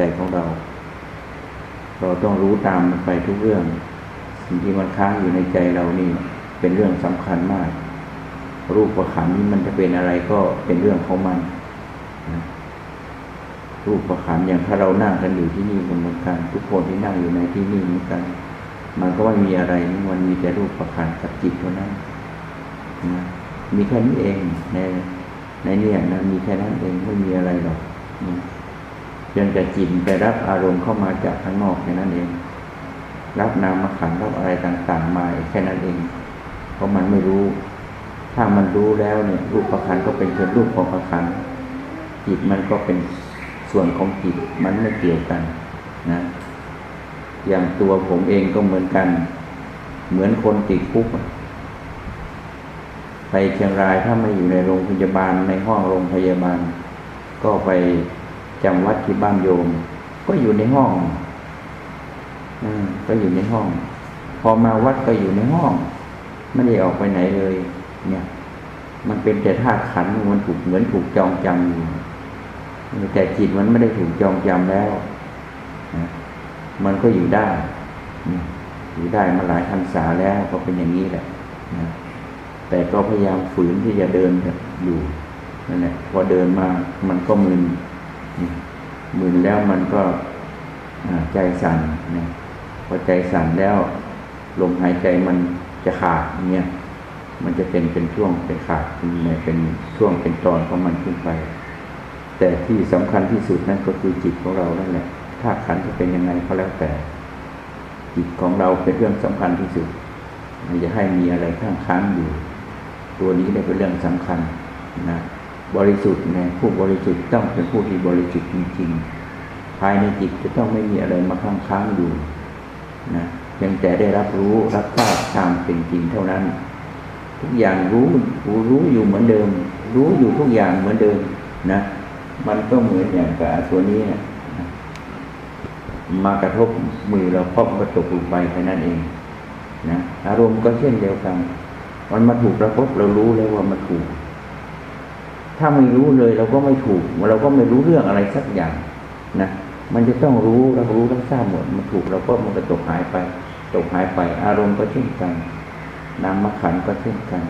ใจของเรา เราต้องรู้ตามมันไปทุกเรื่อง สิ่งที่มันค้างอยู่ในใจเรานี่ เป็นเรื่องสำคัญมาก รูปประขันนี้มันจะเป็นอะไรก็เป็นเรื่องของมันนะรูปประขันอย่างถ้าเรานั่งกันอยู่ที่นี่เหมือนกัน ทุกคนที่นั่งอยู่ในที่นี่เหมือนกัน มันก็ไม่มีอะไรมันมีแต่รูปประขันกับจิตเท่านั้นนะมีแค่นี้เองในในเนี่ยนะมีแค่นั้นเองไม่มีอะไรหรอกนะ เพียงแต่จิตไปรับอารมณ์เข้ามาจากข้างนอกแค่นั้นเอง รับนามขันรับอะไรต่างๆมาแค่นั้นเอง เพราะมันไม่รู้ ถ้ามันรู้แล้วเนี่ยรูปประคันก็เป็นเพียงรูปของประคันจิตมันก็เป็นส่วนของจิตมันไม่เกี่ยวกันนะอย่างตัวผมเองก็เหมือนกัน เหมือนคนติดคุกไปเชียงรายถ้าไม่อยู่ในโรงพยาบาลในห้องโรงพยาบาล ก็ไป จำวัดที่บ้านโยม ก็อยู่ในห้องอก็อยู่ในห้อง พอมาวัดก็อยู่ในห้องไม่ได้ออกไปไหนเลย เนี่ย มันเป็นแต่ธาตุขันมันถูกเหมือนถูกจองจำอยู่แต่จิตมันไม่ได้ถูกจองจำแล้วนะมันก็อยู่ได้อยู่ได้มาหลายพรรษาแล้วก็เป็นอย่างนี้แหละนะแต่ก็พยายามฝืนที่จะเดินอยู่นั่นแหละพอเดินมามันก็มึน มึนแล้วมันก็ใจสั่นนะพอใจสั่นแล้วลมหายใจมันจะขาดเนี่ยมันจะเป็นเป็นช่วงเป็นขาดเป็นเป็นช่วงเป็นตอนของมันขึ้นไป แต่ที่สำคัญที่สุดนั่นก็คือจิตของเรานั่นแหละถ้าขันจะเป็นยังไงก็แล้วแต่ จิตของเราเป็นเรื่องสำคัญที่สุดมันจะให้มีอะไรข้างค้างอยู่ ตัวนี้ได้เป็นเรื่องสำคัญนะ บริสุทธิ์นะผู้บริสุทธิ์ต้องเป็นผู้ที่บริสุทธิ์จริง ๆ ภายในจิตจะต้องไม่มีอะไรมาข้างค้างอยู่นะเพียงแต่ได้รับรู้รับทราบตามเป็นจริงเท่านั้น ทุกอย่างรู้รู้อยู่เหมือนเดิม รู้อยู่ทุกอย่างเหมือนเดิมนะมันก็เหมือนอย่างกับตัวนี้นะมากระทบมือเราพบกระตกลงไปแค่นั้นเองนะอารมณ์ก็เช่นเดียวกัน มันมาถูกกระทบเรารู้แล้วว่ามันถูก ถ้าไม่รู้เลยเราก็ไม่ถูก เราก็ไม่รู้เรื่องอะไรสักอย่างนะมันจะต้องรู้เรารู้รับทราบหมดมันถูกเราก็มันก็ตกหายไป ตกหายไป อารมณ์ก็เช่นกันนามขันก็เช่นกัน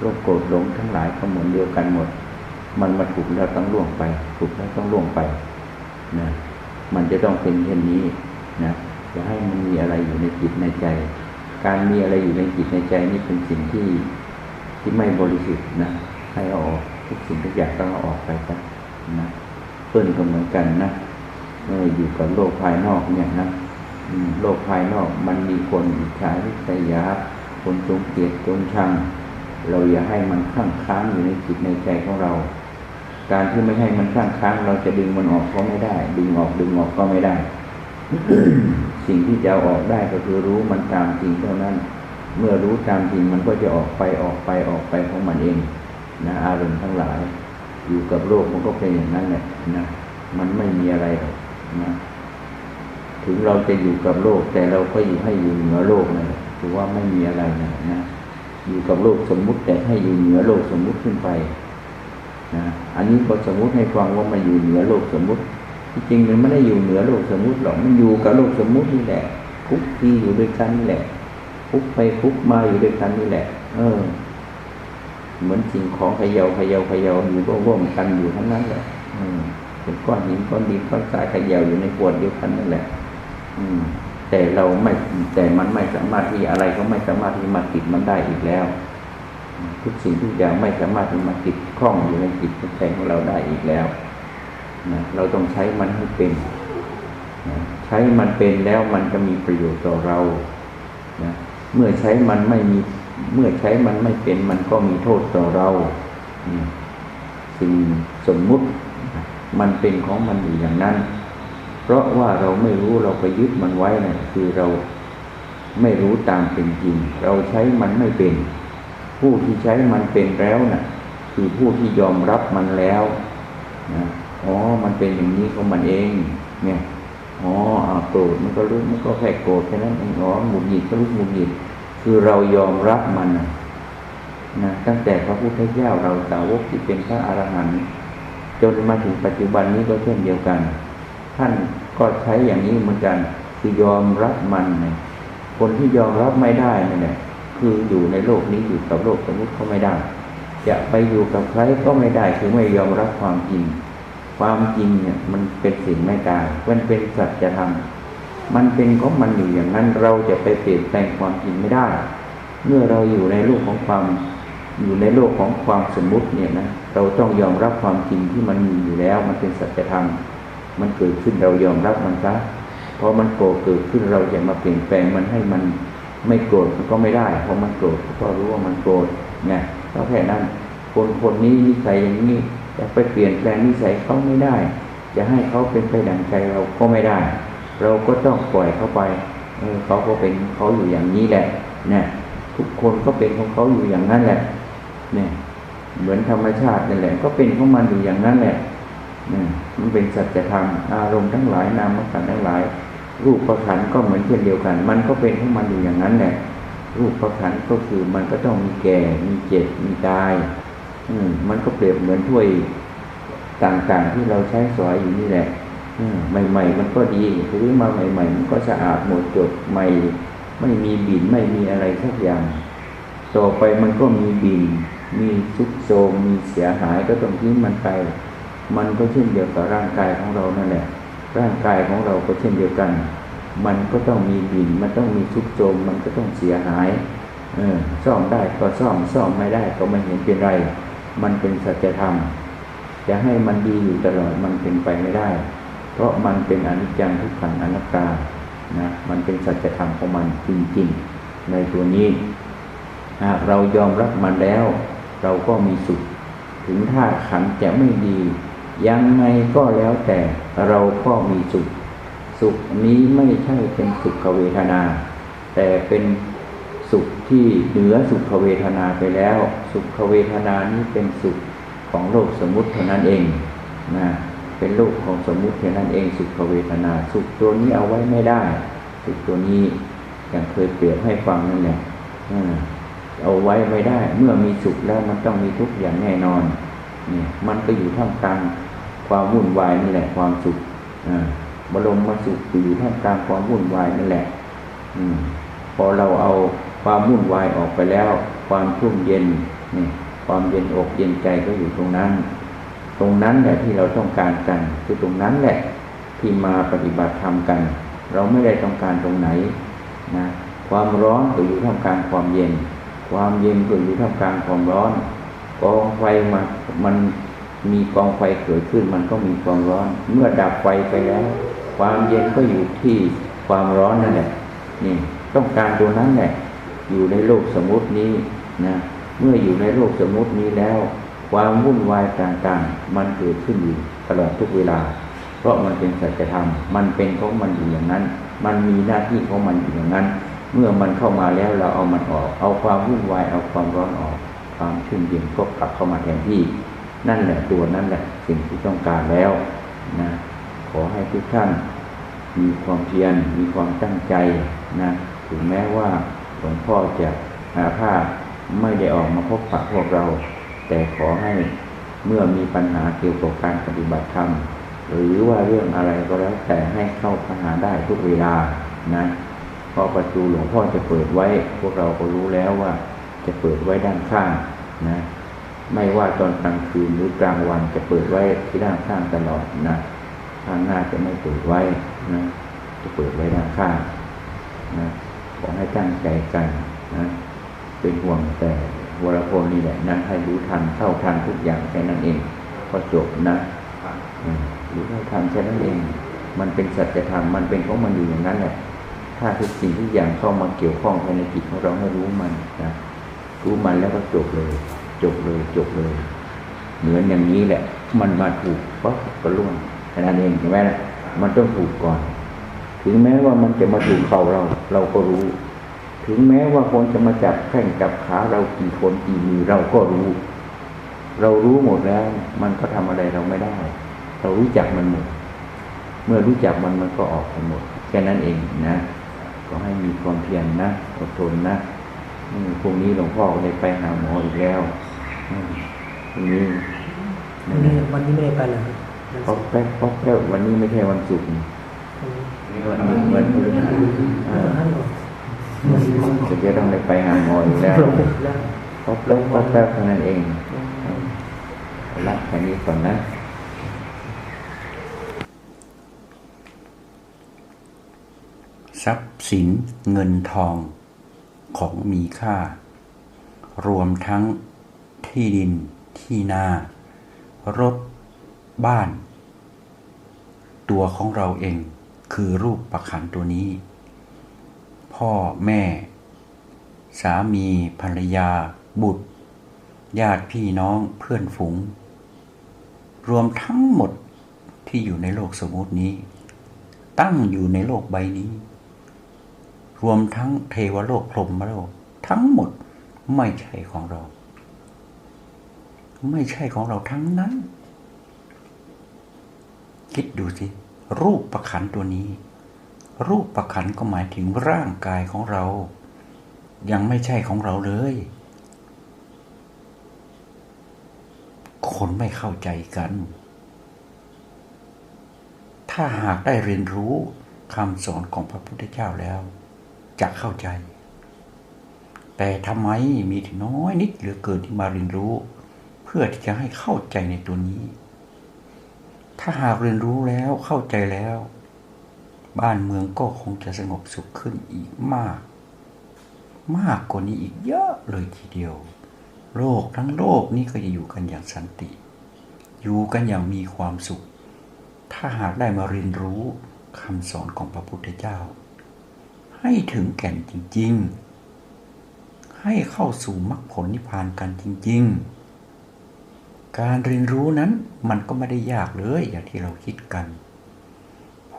โรคโกรธหลงทั้งหลายก็เหมือนเดียวกันหมด มันมาถูกแล้วต้องล่วงไป ถูกแล้วต้องล่วงไปนะมันจะต้องเป็นเช่นนี้นะจะให้มันมีอะไรอยู่ในจิตในใจ การมีอะไรอยู่ในจิตในใจนี่เป็นสิ่งที่ที่ไม่บริสุทธิ์นะให้ออก ทุกสิ่งทุกอย่างต้องเอาออกไปซะนะเพื่อนก็เหมือนกันนะเมื่ออยู่กับโลกภายนอกเนี่ยนะโลกภายนอกมันมีคนอิจฉาริษยา คนจงเกลียดจงชัง เราอย่าให้มันข้างค้างอยู่ในจิตในใจของเรา การที่ไม่ให้มันข้างค้าง เราจะดึงมันออกก็ไม่ได้ ดึงออกดึงออกก็ไม่ได้ สิ่งที่จะออกได้ก็คือรู้มันตามจริงเท่านั้น เมื่อรู้ตามจริงมันก็จะออกไปออกไปออกไปของมันเอง นะอารมณ์ทั้งหลาย อยู่กับโลกมันก็เป็นอย่างนั้นแหละนะมันไม่มีอะไรหรอกนะถึงเราจะอยู่กับโลก แต่เราก็อยู่ให้อยู่เหนือโลกนะถือว่าไม่มีอะไรนะนะอยู่กับโลกสมมุติแต่ให้อยู่เหนือโลกสมมุติขึ้นไปนะอันนี้ก็สมมุติให้ฟังว่ามาอยู่เหนือโลกสมมุติที่จริงมันไม่ได้อยู่เหนือโลกสมมุติหรอกมันอยู่กับโลกสมมุตินี่แหละคุกคีอยู่ด้วยกันนี่แหละคุกไปคุกมาอยู่ด้วยกันนี่แหละ เออ เหมือนสิ่งของเขย่าเขย่าเขย่าอยู่ก็ร่วมกันอยู่ทั้งนั้นแหละเป็นก้อนหินก้อนดินก้อนทรายเขย่าอยู่ในขวดเดียวกันนั่นแหละ อืม แต่เราไม่แต่มันไม่สามารถที่อะไรก็ไม่สามารถที่มาติดมันได้อีกแล้ว ทุกสิ่งทุกอย่างไม่สามารถที่มาติดข้องอยู่ในจิตใจของเราได้อีกแล้วนะเราต้องใช้มันให้เป็นนะใช้มันเป็นแล้วมันจะมีประโยชน์ต่อเรานะเมื่อใช้มันไม่มี เมื่อใช้มันไม่เป็นมันก็มีโทษต่อเราสิ่งสมมุติ มันเป็นของมันอยู่อย่างนั้น เพราะว่าเราไม่รู้เราไปยึดมันไว้นะคือเราไม่รู้ตามเป็นจริง เราใช้มันไม่เป็น ผู้ที่ใช้มันเป็นแล้วนะ่ะ คือผู้ที่ยอมรับมันแล้วนะอ๋อ มันเป็นอย่างนี้ของมันเอง เนี่ย อ๋อโกรธมันก็รู้มันก็แค่โกรธแค่นั้นเองอ๋อหงุดหงิดก็รู้หงุดหงิด คือเรายอมรับมันนะตั้งแต่พระพุทธเจ้าเราสาวกที่เป็นพระอรหันต์จนมาถึงปัจจุบันนี้ก็เช่นเดียวกัน ท่านก็ใช้อย่างนี้เหมือนกัน คือยอมรับมันไงคนที่ยอมรับไม่ได้นั่นแหละคืออยู่ในโลกนี้อยู่กับโลกสมมติก็ไม่ได้ จะไปอยู่กับใครก็ไม่ได้คือไม่ยอมรับความจริง ความจริงเนี่ยมันเป็นสิ่งไม่ตายมันเป็นสัจธรรม มันเป็นของมันอยู่อย่างนั้นเราจะไปเปลี่ยนแปลงความจริงไม่ได้ เมื่อเราอยู่ในโลกของความอยู่ในโลกของความสมมุติเนี่ยนะเราต้องยอมรับความจริงที่มันมีอยู่แล้ว มันเป็นสัจธรรมมันเกิดขึ้นเรายอมรับมันซะเพราะมันโกรธเกิดขึ้นเราจะมาเปลี่ยนแปลงมันให้มันไม่โกรธมันก็ไม่ได้เพราะมันโกรธก็รู้ว่ามันโกรธไงก็แค่นั้น คนคนนี้นิสัยอย่างนี้จะไปเปลี่ยนแปลงนิสัยเขาไม่ได้ จะให้เขาเป็นไปดังใจเราก็ไม่ได้ เราก็ต้องปล่อยเขาไปเออเขาก็เป็นเขาอยู่อย่างนี้แหละนี่ทุกคนก็เป็นของเขาอยู่อย่างนั้นแหละเนี่ยเหมือนธรรมชาตินั่นแหละก็เป็นของมันอยู่อย่างนั้นแหละนี่มันเป็นสัจธรรมอารมณ์ทั้งหลายนามขันธ์ทั้งหลาย รูปประขันธ์ก็เหมือนเช่นเดียวกัน มันก็เป็นของมันอยู่อย่างนั้นแหละรูปประขันธ์ก็คือมันก็ต้องมีแก่ มีเจ็บ มีตาย อืมมันก็เปรียบเหมือนถ้วยต่างๆที่เราใช้สอยอยู่นี่แหละ ใหม่ๆมันก็ดีซื้อมาใหม่ ๆ มันก็สะอาดหมดจดใหม่ ไม่มีบินไม่มีอะไรสักอย่าง ต่อไปมันก็มีบิน มีทุกโทมมีเสียหายก็ต้องทิ้งมันไป มันก็เช่นเดียวกับร่างกายของเรานั่นแหละ ร่างกายของเราก็เช่นเดียวกัน มันก็ต้องมีบิน มันต้องมีทุกโทมมันก็ต้องเสียหายเออซ่อมได้ก็ซ่อมซ่อมไม่ได้ก็ไม่เห็นเป็นไร มันเป็นสัจธรรมจะให้มันดีอยู่ตลอดมันเป็นไปไม่ได้ เพราะมันเป็นอนิจจังทุกขังอนัตตานะมันเป็นสัจธรรมของมันจริงๆ ในตัวนี้หากเรายอมรับมันแล้ว เราก็มีสุข ถึงถ้าขันจะไม่ดี ยังไงก็แล้วแต่เราก็มีสุข สุขนี้ไม่ใช่เป็นสุขเวทนา แต่เป็นสุขที่เหนือสุขเวทนาไปแล้ว สุขเวทนานี้เป็นสุขของโลกสมมุติเท่านั้นเองนะ เป็นโลกของสมมุติเท่านั้นเองสุขเวทนา สุขตัวนี้เอาไว้ไม่ได้ สุขตัวนี้อย่างเคยเปรียบให้ฟังนั่นแหละเอาไว้ไม่ได้ เมื่อมีสุขแล้วมันต้องมีทุกข์อย่างแน่นอนเนี่ยมันก็อยู่ท่ามกลางความวุ่นวายนี่แหละความสุขอ่าบรมมาสุขอยู่ท่ามกลางความวุ่นวายนั่นแหละ อืพอเราเอาความวุ่นวายออกไปแล้ว ความชุ่มเย็นนี่ความเย็นอกเย็นใจก็อยู่ตรงนั้น ตรงนั้นแหละที่เราต้องการกัน คือตรงนั้นแหละที่มาปฏิบัติธรรมกัน เราไม่ได้ต้องการตรงไหนนะความร้อนก็อยู่ท่ามกลางความเย็น ความเย็นก็อยู่ท่ามกลางความร้อนกองไฟมามันมีกองไฟเกิดขึ้นมันก็มีความร้อน เมื่อดับไฟไปแล้ว ความเย็นก็อยู่ที่ความร้อนนั่นแหละนี่ต้องการตัวนั้นแหละอยู่ในโลกสมมตินี้นะเมื่ออยู่ในโลกสมมตินี้แล้ว ความวุ่นวายต่างๆ มันเกิดขึ้นอยู่ตลอดทุกเวลา เพราะมันเป็นสัจธรรม มันเป็นของมันอยู่อย่างนั้น มันมีหน้าที่ของมันอยู่อย่างนั้น เมื่อมันเข้ามาแล้วเราเอามันออก เอาความวุ่นวาย เอาความร้อนออก ความชุ่มเย็นก็กลับเข้ามาแทนที่ นั่นแหละตัวนั่นแหละสิ่งที่ต้องการแล้วนะ ขอให้ทุกท่านมีความเพียร มีความตั้งใจนะ ถึงแม้ว่าหลวงพ่อจะหาผ้าไม่ได้ออกมาพบปะพวกเรา แต่ขอให้เมื่อมีปัญหาเกี่ยวกับการปฏิบัติธรรมหรือว่าเรื่องอะไรก็แล้วแต่ให้เข้าปัญหาได้ทุกเวลานะเพราะประตูหลวงพ่อจะเปิดไว้ พวกเราก็รู้แล้วว่า จะเปิดไว้ด้านข้างนะ ไม่ว่าตอนกลางคืนหรือกลางวันจะเปิดไว้ที่ด้านข้างตลอดนะข้างหน้าจะไม่เปิดไว้นะจะเปิดไว้ด้านข้างนะขอให้ตั้งใจกันนะเป็นห่วงแต่ วรพลนี่แหละนะให้รู้ทันเท่าทันทุกอย่างแค่นั้นเองก็จบนะอืมรู้เท่าทันแค่นั้นเอง มันเป็นสัจธรรมมันเป็นของมันอยู่อย่างนั้นแหละถ้าทุกสิ่งทุกอย่างเข้ามาเกี่ยวข้องภายในจิตของเราให้รู้มันนะรู้มันแล้วก็จบเลย จบเลยจบเลย เหมือนอย่างนี้แหละ มันมาถูกปั๊บก็ล่วงแค่นั้นเองใช่ไหมล่ะมันต้องถูกก่อน ถึงแม้ว่ามันจะมาถูกเข่าเรา เราก็รู้ ถึงแม้ว่าคนจะมาจับแข้งจับขาเรากี่คนกี่มือเราก็รู้ เรารู้หมดแล้ว มันก็ทำอะไรเราไม่ได้ เรารู้จักมันหมด เมื่อรู้จักมันมันก็ออกไปหมด แค่นั้นเองนะ ก็ให้มีความเพียรนะอดทนนะอืมพรุ่งนี้หลวงพ่อก็ได้ไปหาหมออีกแล้วอืมพรุ่งนี้วันนี้วันนี้ไม่ได้ไปเลยครับป๊อกแป๊กป๊อกแป๊กวันนี้ไม่ใช่วันศุกร์นี่นี่วันนี้วันพฤหัสเออ จะจะต้องได้ไปหาหมออยู่แล้วป๊อกแป๊กป๊อกแป๊กเท่านั้นเองเอาละแค่นี้ก่อนนะทรัพย์สินเงินทองของมีค่า รวมทั้งที่ดินที่นา รถ บ้าน ตัวของเราเองคือรูปประคันตัวนี้ พ่อแม่ สามีภรรยา บุตร ญาติพี่น้องเพื่อนฝูง รวมทั้งหมดที่อยู่ในโลกสมมตินี้ ตั้งอยู่ในโลกใบนี้ รวมทั้งเทวโลกพรหมโลก ทั้งหมดไม่ใช่ของเรา ไม่ใช่ของเราทั้งนั้น คิดดูสิ รูปประคันตัวนี้ รูปประคันก็หมายถึงร่างกายของเรา ยังไม่ใช่ของเราเลย คนไม่เข้าใจกัน ถ้าหากได้เรียนรู้คำสอนของพระพุทธเจ้าแล้ว จะเข้าใจ แต่ทำไมมีน้อยนิดเหลือเกินที่มาเรียนรู้ เพื่อที่จะให้เข้าใจในตัวนี้ ถ้าหากเรียนรู้แล้วเข้าใจแล้ว บ้านเมืองก็คงจะสงบสุขขึ้นอีกมาก มากกว่านี้อีกเยอะเลยทีเดียว โลกทั้งโลกนี้ก็จะอยู่กันอย่างสันติ อยู่กันอย่างมีความสุข ถ้าหากได้มาเรียนรู้คำสอนของพระพุทธเจ้า ให้ถึงแก่นจริง ๆ ให้เข้าสู่มรรคผลนิพพานกันจริง ๆ การเรียนรู้นั้นมันก็ไม่ได้ยากเลยอย่างที่เราคิดกัน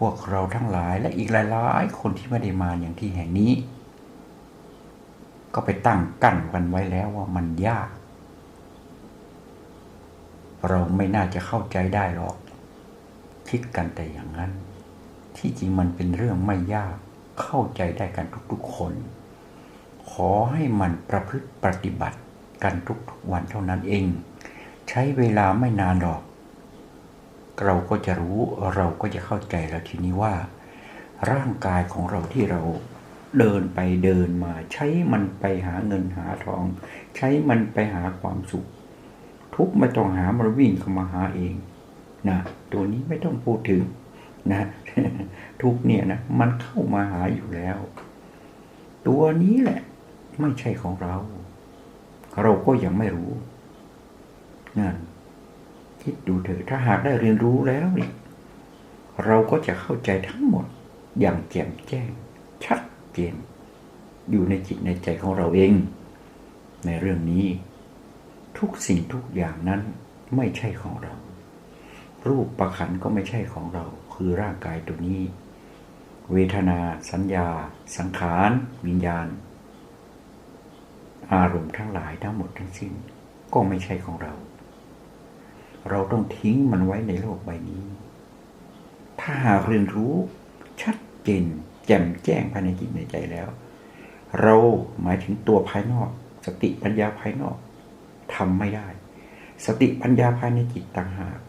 วกเราทั้งหลายและอีกหลายๆ คนที่ไม่ได้มาอย่างที่แห่งนี้ ก็ไปตั้งกั้นกันไว้แล้วว่ามันยาก เราไม่น่าจะเข้าใจได้หรอก คิดกันแต่อย่างนั้น ที่จริงมันเป็นเรื่องไม่ยากเข้าใจได้กันทุกๆคน ขอให้มันประพฤติปฏิบัติกันทุกๆวันเท่านั้นเอง ใช้เวลาไม่นานหรอก เราก็จะรู้เราก็จะเข้าใจแล้วทีนี้ว่า ร่างกายของเราที่เราเดินไปเดินมา ใช้มันไปหาเงินหาทอง ใช้มันไปหาความสุข ทุกไม่ต้องหามันวิ่งเข้ามาหาเองนะตัวนี้ไม่ต้องพูดถึงนะทุกเนี่ยนะมันเข้ามาหาอยู่แล้ว ตัวนี้แหละ ไม่ใช่ของเรา เราก็ยังไม่รู้นั่น คิดดูเถอะถ้าหากได้เรียนรู้แล้วเนี่ยเราก็จะเข้าใจทั้งหมดอย่างแจ่มแจ้ง ชัดเจนอยู่ในจิตในใจของเราเอง ในเรื่องนี้ ทุกสิ่งทุกอย่างนั้นไม่ใช่ของเรา รูปประขันก็ไม่ใช่ของเรา คือร่างกายตัวนี้ เวทนา สัญญา สังขาร วิญญาณ อารมณ์ทั้งหลายทั้งหมดทั้งสิ้น ก็ไม่ใช่ของเรา เราต้องทิ้งมันไว้ในโลกใบนี้ ถ้าหากเรียนรู้ชัดเจนแจ่มแจ้งภายในจิตในใจแล้ว เราหมายถึงตัวภายนอก สติปัญญาภายนอกทำไม่ได้ สติปัญญาภายในจิตต่างหาก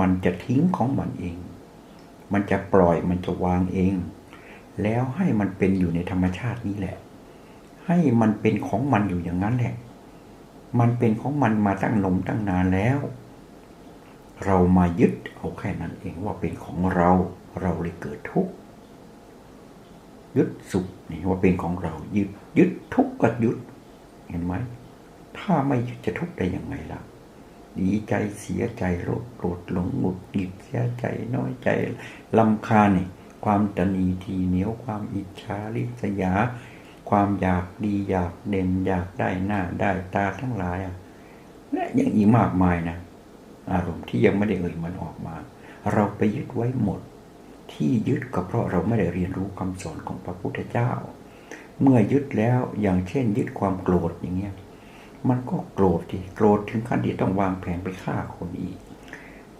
มันจะทิ้งของมันเอง มันจะปล่อยมันจะวางเอง แล้วให้มันเป็นอยู่ในธรรมชาตินี้แหละ ให้มันเป็นของมันอยู่อย่างนั้นแหละ มันเป็นของมันมาตั้งนมตั้งนานแล้ว เรามายึดเอาแค่นั้นเองว่าเป็นของเราเราเลยเกิดทุกข์ยึดสุขนี่ว่าเป็นของเรายึดยึดทุกข์ก็ยึด เห็นไหมถ้าไม่ยึดจะทุกข์ได้ยังไงล่ะดีใจเสียใจโลภโกรธหลงหงุดหงิดเสียใจน้อยใจลำคาญนี่ยความตนีทีเหนียวความอิจฉาริษยา ความอยากดีอยากเด่นอยากได้หน้าได้ตาทั้งหลายอะและยังอีกมากมายนะ อารมณ์ที่ยังไม่ได้เอ่ยมันออกมา เราไปยึดไว้หมด ที่ยึดก็เพราะเราไม่ได้เรียนรู้คำสอนของพระพุทธเจ้า เมื่อยึดแล้วอย่างเช่น ยึดความโกรธอย่างเงี้ยมันก็โกรธดิโกรธถึงขั้นที่ต้องวางแผนไปฆ่าคนอีก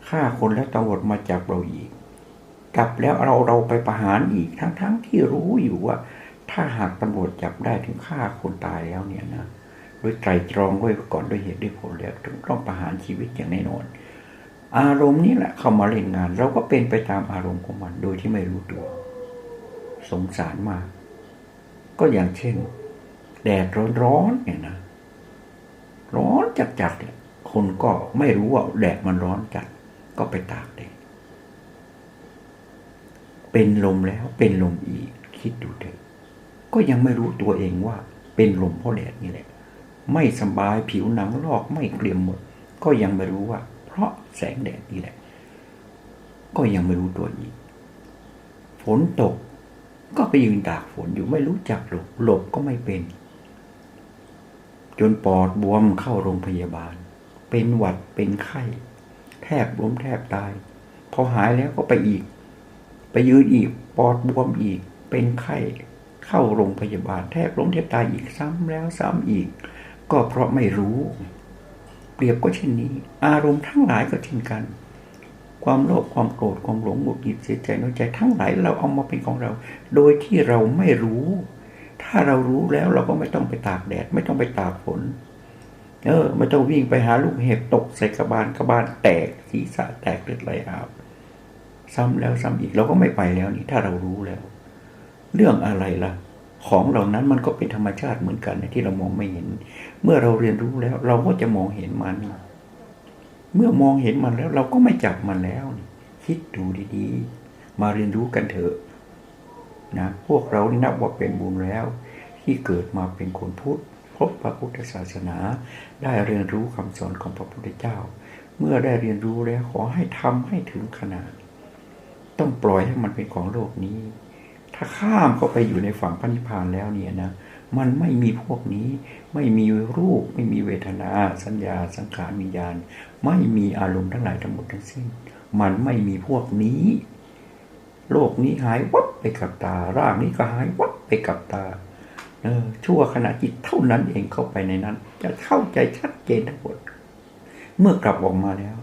ฆ่าคนแล้วตำรวจมาจับเราอีก กลับแล้วเราเราไปประหารอีกทั้งๆทที่รู้อยู่ว่า ถ้าหากตำรวจจับได้ถึงฆ่าคนตายแล้วเนี่ยนะ ด้วยไตรตรองด้วยก่อนด้วยเหตุด้วยผลแล้วถึงต้องประหารชีวิตอย่างแน่นอน อารมณ์นี้แหละเข้ามาเล่นงาน เราก็เป็นไปตามอารมณ์ของมันโดยที่ไม่รู้ตัว สงสารมาก ก็อย่างเช่น แดดร้อนๆเนี่ยนะ ร้อนจัดๆเนี่ยคนก็ไม่รู้ว่าแดดมันร้อนจัด ก็ไปตากแดดเป็นลมแล้วเป็นลมอีกคิดดูเถอะก็ยังไม่รู้ตัวเองว่าเป็นลมเพราะแดดนี่แหละ ไม่สบายผิวหนังลอกไม่เกรียมหมด ก็ยังไม่รู้ว่า เพราะแสงแดดนี่แหละ ก็ยังไม่รู้ตัวอีก ฝนตก ก็ไปยืนตากฝนอยู่ไม่รู้จักหลบหลบก็ไม่เป็น จนปอดบวมเข้าโรงพยาบาล เป็นหวัดเป็นไข้ แทบล้มแทบตาย พอหายแล้วก็ไปอีก ไปยืนอีกปอดบวมอีก เป็นไข้เข้าโรงพยาบาล แทบล้มแทบตายอีกซ้ำแล้วซ้ำอีก ก็เพราะไม่รู้ เปรียบก็เช่นนี้ อารมณ์ทั้งหลายก็เช่นกัน ความโลภความโกรธความหลงหงุดหงิดเสียใจน้อยใจทั้งหลายเราเอามาเป็นของเรา โดยที่เราไม่รู้ ถ้าเรารู้แล้วเราก็ไม่ต้องไปตากแดด ไม่ต้องไปตากฝนเออไม่ต้องวิ่งไปหาลูกเห็บตกใส่กระบาลกระบาลแตกศีรษะแตกเลือดไหลอาบซ้ำแล้วซ้ำอีกเราก็ไม่ไปแล้วนี่ถ้าเรารู้แล้ว เรื่องอะไรล่ะ ของเหล่านั้นมันก็เป็นธรรมชาติเหมือนกันนที่เรามองไม่เห็น เมื่อเราเรียนรู้แล้ว เราก็จะมองเห็นมัน เมื่อมองเห็นมันแล้ว เราก็ไม่จับมันแล้วคิดดูดีๆ มาเรียนรู้กันเถอะนะพวกเรานี่นับว่าเป็นบุญแล้ว ที่เกิดมาเป็นคนพุทธพบพระพุทธศาสนา ได้เรียนรู้คำสอนของพระพุทธเจ้า เมื่อได้เรียนรู้แล้วขอให้ทำให้ถึงขนาด ต้องปล่อยให้มันเป็นของโลกนี้ ถ้าข้ามเข้าไปอยู่ในฝั่งพระนิพพานแล้วเนี่ยนะมันไม่มีพวกนี้ ไม่มีรูป ไม่มีเวทนา สัญญา สังขารวิญญาณ ไม่มีอารมณ์ทั้งหลายทั้งหมดทั้งสิ้น มันไม่มีพวกนี้ โลกนี้หายวับไปกับตา ร่างนี้ก็หายวับไปกับตาเออชั่วขณะจิตเท่านั้นเองเข้าไปในนั้น จะเข้าใจชัดเจนทั้งหมด เมื่อกลับออกมาแล้ว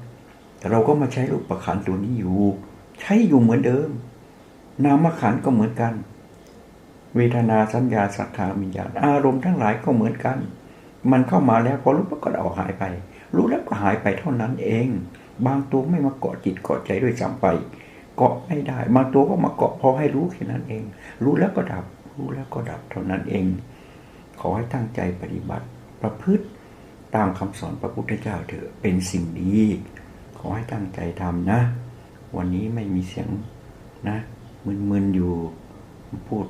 เราก็มาใช้รูปประคันตัวนี้อยู่ ใช้อยู่เหมือนเดิม นามขันก็เหมือนกัน เวทนาสัญญาสัทธาวิญญาณอารมณ์ทั้งหลายก็เหมือนกัน มันเข้ามาแล้วพอรู้ปั๊บก็เอาหายไป รู้แล้วก็หายไปเท่านั้นเอง บางตัวไม่มาเกาะจิตเกาะใจด้วยซ้ำไป เกาะไม่ได้ บางตัวก็มาเกาะพอให้รู้แค่นั้นเอง รู้แล้วก็ดับ รู้แล้วก็ดับเท่านั้นเอง ขอให้ตั้งใจปฏิบัติ ประพฤติตามคำสอนพระพุทธเจ้าเถอะเป็นสิ่งดี ขอให้ตั้งใจทำนะ วันนี้ไม่มีเสียงนะ มึนๆอยู่ พูด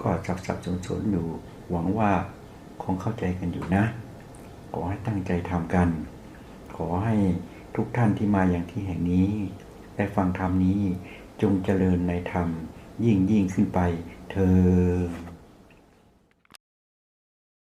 ก็สับสับสนสนๆอยู่ หวังว่าคงเข้าใจกันอยู่นะ ขอให้ตั้งใจทำกัน ขอให้ทุกท่านที่มาอย่างที่แห่งนี้ ได้ฟังธรรมนี้จงเจริญในธรรมยิ่งยิ่งขึ้นไปเธอ